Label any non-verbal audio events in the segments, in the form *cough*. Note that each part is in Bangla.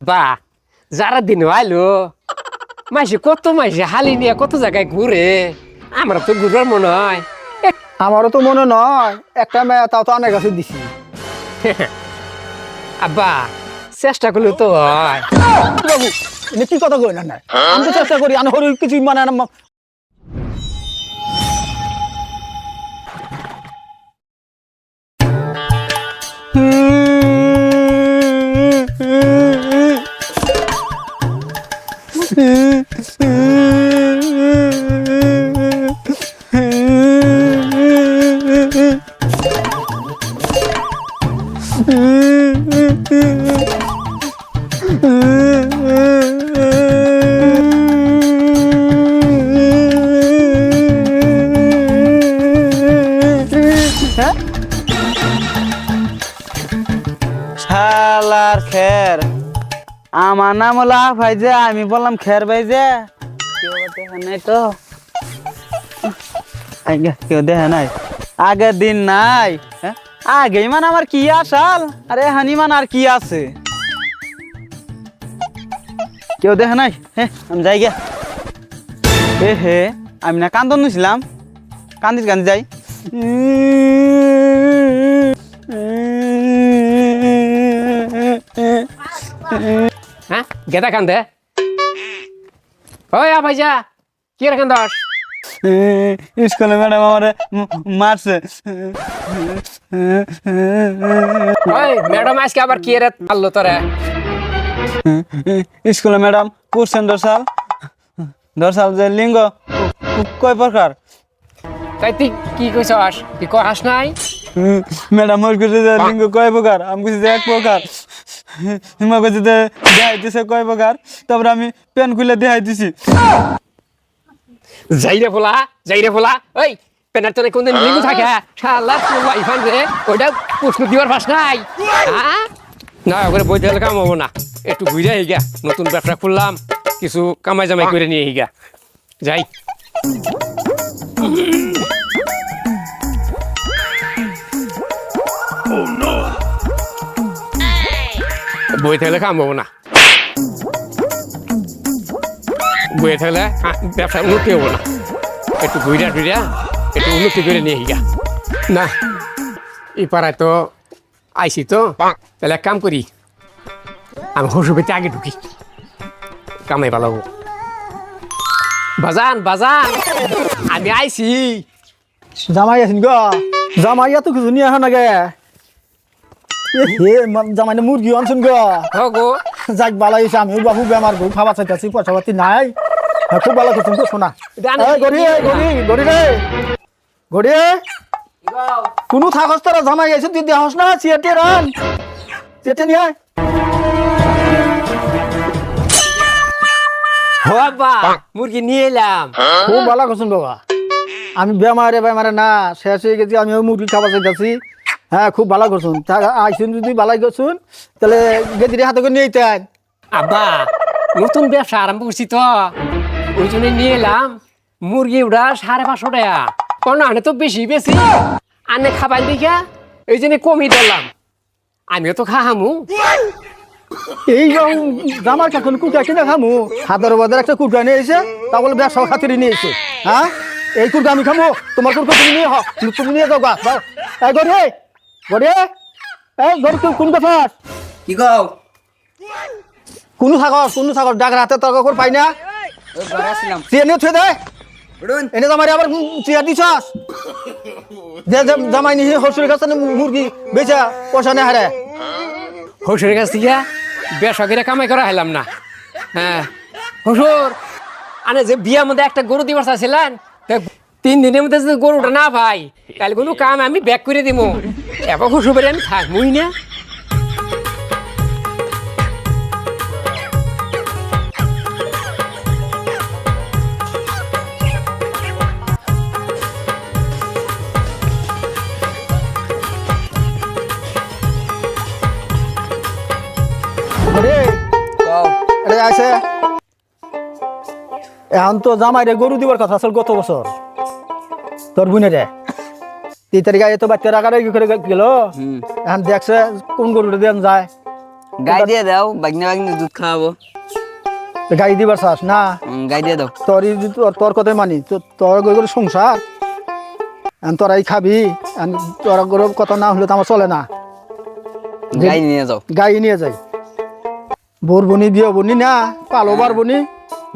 বা যারা দিন আইলো মাসে কত মাসে হালি নিয়ে কত জায়গায় ঘুরে? আমরা তো ঘুরবার মনে হয়। আমারও তো মনে নয় একটা মেয়ে তাও তো অনেক কাছে দিছি। *laughs* আব্বা চেষ্টা করলে তো হয়। বাবু কি কথা কই না আমি তো চেষ্টা করি আমি হরি কিছু মানে শালার খের। আমার নাম হলো ভাইজে আমি বললাম খের ভাইজে কেউ দেখে নাই তো কেউ দেখে নাই। আগের দিন নাই হ্যাঁ? আগে মানে আমার কি আসাল? আরে হানি মানে আর কি আছে? কেউ দেখে নাই? হ্যাঁ আমি যাই গে এ হে, আমি না কান্দন নিছিলাম। কান্দিস কান্দি যাই। হ্যাঁ গেদা কান্দে। ওই ভাইজা কি রে কান্দস? স্কুলে ম্যাডাম আমার মারছে। ওই ম্যাডাম আজকে আবার কি রে পারল তোরে? স্কুলে ম্যাডাম পড়ছেন দর্শাল দর্শাল যে লিঙ্গ কয় প্রকার? তাই তুই কি কইছস? তুই কহাস নাই? ম্যাডাম মোর কাছে লিঙ্গ কয় প্রকার? আমি কাছে এক প্রকার। হিমা কাছে দেখাই দিছে কয় প্রকার। তারপরে আমি পেন খুলে দেখাই দিছি। যাই রে ফোলা যাই রে ফোলা ওই পেনার তোনে কোনদিন লিঙ্গ থাকে? শালা ফুলা ইফান রে ওইটা প্রশ্ন দিবার পাস নাই। হ্যাঁ না ওখানে বই দিলে কাম হব না। একটু ঘুরে হিগা নতুন ব্যবসা খুললাম কিছু কামাই জামাই করে নিয়ে হিগা যাই। বই থাকলে কাম হব না। বইয়ে থাকলে ব্যবসা উন্নতি হব না। একটু ঘুরিয়া টুরিয়া একটু উন্নতি করে নিয়ে হিগা না এই পাড়ায় তো আইসি তো। তাহলে এক কাম করি আমি হসুপিতে আগে ঢুকি। কামাই ভালো বাজান বাজান আমি আইসি জামাই আছেন গো? জামাই এত কিছু নিয়ে আসা নাগে এ জামাই মুরগি আনছেন গো। হ গো। যাক ভালো হয়েছে আমি বাবু বেমার গো খাবার চাইতেছি পয়সা পাতি নাই। হ্যাঁ, খুব ভালো করছেন তো শোনা। এই গড়ি গড়ি রে গড়ি কোনো থাকস তোরা জামাই গেছে তুই দেহস না চেটে রান। চেটে নিয়ে আয়। হ মুরগি নিয়ে এলাম। খুব ভালো করছেন বাবা। আমি বেমারে বেমারে না শেষ হয়ে গেছি আমি মুরগি খাবার চাইতেছি। হ্যাঁ খুব ভালো করছুন আইসুন যদি ভালাই করছুন তাহলে গেদিরে হাতে করে নিয়ে আব্বা নতুন ব্যবসা আরম্ভ করছি তো। ওই জন্য নিয়ে এলাম। মুরগি ওটা সাড়ে পাঁচশো টাকা। কোনো আনে তো বেশি বেশি। আনে খাবার দেখা এই জন্য কমই দিলাম। আমিও তো খাহামু এই জামার কাকুন কুটা কিনে খামু। হাতের বাজার একটা কুটা নিয়ে এসে তা বলে ব্যবসা খাতিরে নিয়ে এসে। হ্যাঁ? এই কুটা আমি খামু তোমার কুটা তুমি নিয়ে হ তুমি নিয়ে যাও গা। এই গড়ে গড়ে এই গড়ে তুই কোন কথা? কি কও? কোনো থাকস কোনো থাকস ডাক রাতে তর্ক করে পাই না। আসলাম থুয়ে দে। এনে জামাই আবার চেয়ার দিছস? যে যে জামাই নিয়ে হসুরের কাছে মুরগি বেচা পয়সা নেই হারে। হসুরের কাছ থেকে কামাই করা হেলাম না। হ্যাঁ। হসুর আনে যে বিয়ার মধ্যে একটা গরু দিবার চাইছিলেন তিন দিনের মধ্যে যদি গরুটা না ভাই তাহলে কোনো কাম আমি ব্যাক করে দিব এবার হসুরে আমি থাকবই না। আরে আছে এখন তো জামাই রে গরু দিবার কথা আসল গত বছর। তোর বুনে রে তিন তারিখ আগে তো বাচ্চা রাখারে কি করে গেল। এখন দেখছে কোন গরুটা দেন যায়। গাই দিয়ে দাও বাগনা বাগনি দুধ খাওয়াবো। গাই দিবার চাস না? গাই দিয়ে দাও। তোর তোর কথাই মানি তোর গই করে সংসার? তোরাই খাবি তোর করে কথা না হলে তো আমার চলে না। গাই নিয়ে যাও। গাই নিয়ে যাই। বোর বনি দিও বনি না পালো বার বনি।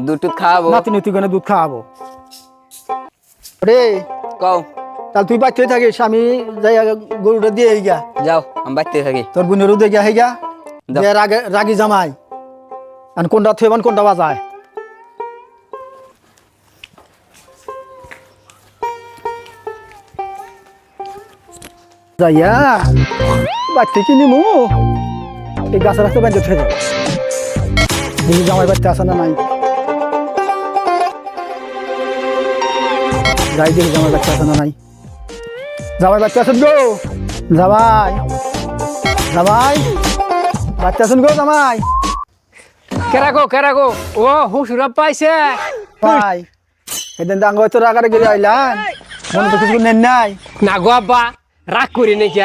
দুধ টুধ খাওয়াবো নাতি নাতি করে দুধ খাওয়াবো রে কও। তাহলে তুই বাচ্চাই থাকিস আমি যাই গরুটা দিয়ে গা যাও আমি বাড়তে থাকি। তোর বোনেরও দিয়ে গা হেগা দাও। দিয়ে রাগে রাগি জামাই। আর কোনটা থুয়েবান কোনটা বাজায়। যাইয়া বাচ্চা কিনি মু এই গাছের রাস্তা বেঁচে থেকে দেখি জামাই বাচ্চা আছে না নাই? যাই দেখি জামাই বাচ্চা আছে না নাই। জামাই বাচ্চা আছেন গো? জামাই। জামাই বাচ্চা আছেন গো জামাই? কেরা গো কেরা গো? ও হুসুরা পাইছে। ভাই সেদিন ডাঙ্গ হয়তো রাগারে গেলে আইলাম। মনে তো কিছু নেন নাই। না গো আব্বা রাগ করি নাকি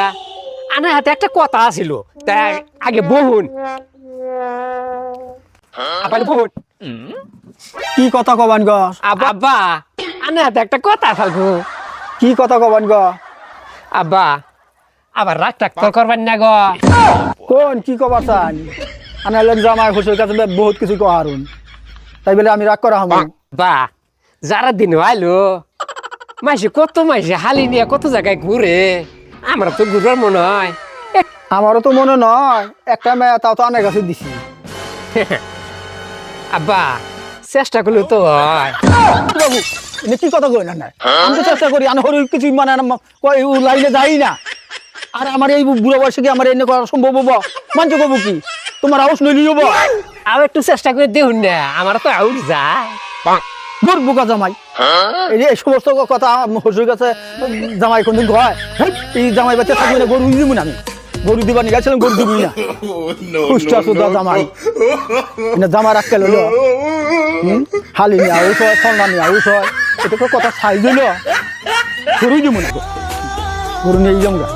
আনা হাতে একটা কথা আছিল। তাই আগে বহুন। আবার বহুন কি কথা কবান গ আব্বা। আনা হাতে একটা কথা ফালগু কি কথা কবান গ আব্বা আবার রাগ টাগ তো করবেন না গো। কোন কি কবার চান? আনাইলেন জামাই হুসুর কাছে বহুত কিছু কহারুন তাই বলে আমি রাগ করা হব বা যারা দিন আইলো মাইসে কত মাইসে হালি নিয়ে কত জায়গায় ঘুরে। আমরা তো ঘুরার মনে হয়। আমারও তো মনে নয় একটা মেয়ে তাও তো আনের কাছে দিছি। *laughs* আব্বা চেষ্টা করলে তো হয়। বাবু এনে কি কথা কই না না আমি তো চেষ্টা করি আমি হরি কিছু মানে কই ও লাইনে যাই না। আর আমার এই বুড়ো বয়সে কি আমার এনে করা সম্ভব হব? মানছো কবু কি? তোমার আওয়াজ নইলি হব? আর একটু চেষ্টা করে দেখুন না আমার তো আউট যায়। দূর বোকা জামাই। এই সমস্ত কথা হসুর কাছে জামাই কোনদিন কয়? এই জামাই বাচ্চা থাকবে না গরু দিব না আমি। গরু দিবার নিয়ে গেছিলাম গরু দিবি না। *laughs* সুস্থ সুদা জামাই। না জামা রাখতে লইল? হালি নিয়ে আউস হয় সন্ধ্যা নিয়ে আউস হয়। এটা কথা সাইজ হইল গরু দিব না গরু নিয়ে যাম গা।